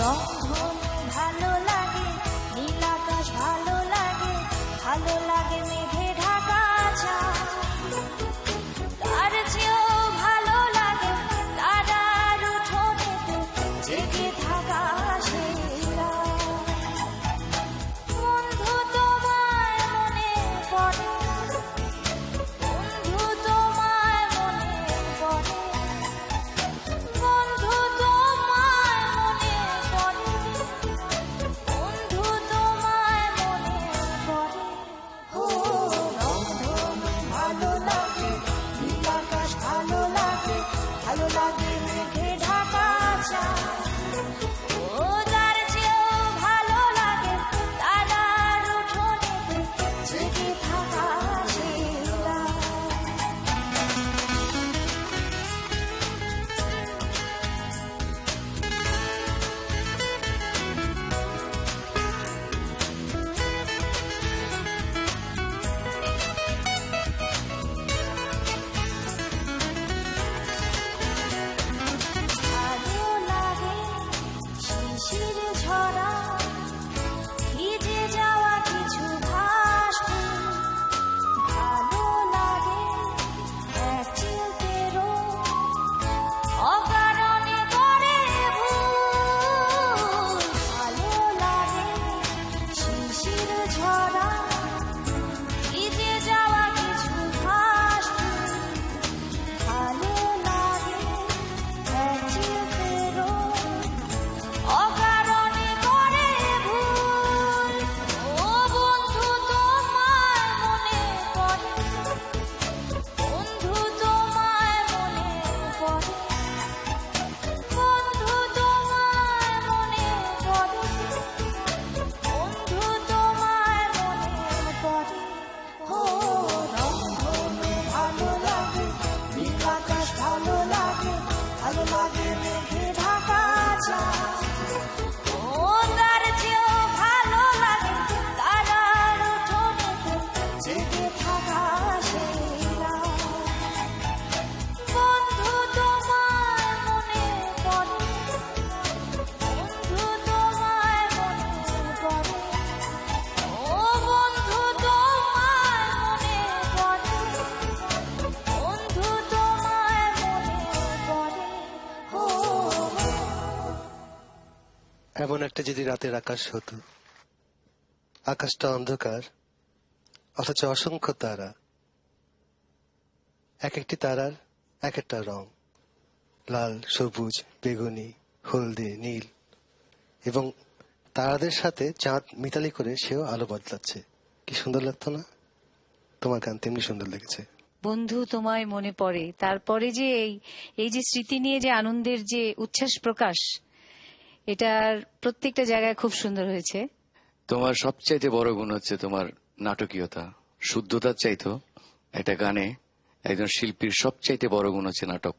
রংধনু ভালো লাগে নীলাকাশ ভালো লাগে ভালো এমন একটা যদি রাতের আকাশ হতো, আকাশটা অন্ধকার, অথচ অসংখ্য তারা, এক একটি তারার এক একটা রং, লাল, সবুজ, বেগুনি, হলদে, নীল, এবং তারাদের সাথে চাঁদ মিতালি করে সেও আলো বদলাচ্ছে। কি সুন্দর লাগতো না? তোমার গান তেমনি সুন্দর লেগেছে। বন্ধু, তোমায় মনে পড়ে। তারপরে যে এই এই যে স্মৃতি নিয়ে যে আনন্দের যে উচ্ছ্বাস প্রকাশ এটার প্রত্যেকটা জায়গায় খুব সুন্দর হয়েছে। তোমার সবচাইতে বড় গুণ হচ্ছে তোমার নাটকীয়তা। শুদ্ধতার চাইতো একটা গানে একজন শিল্পীর সবচাইতে বড় গুণ হচ্ছে নাটক।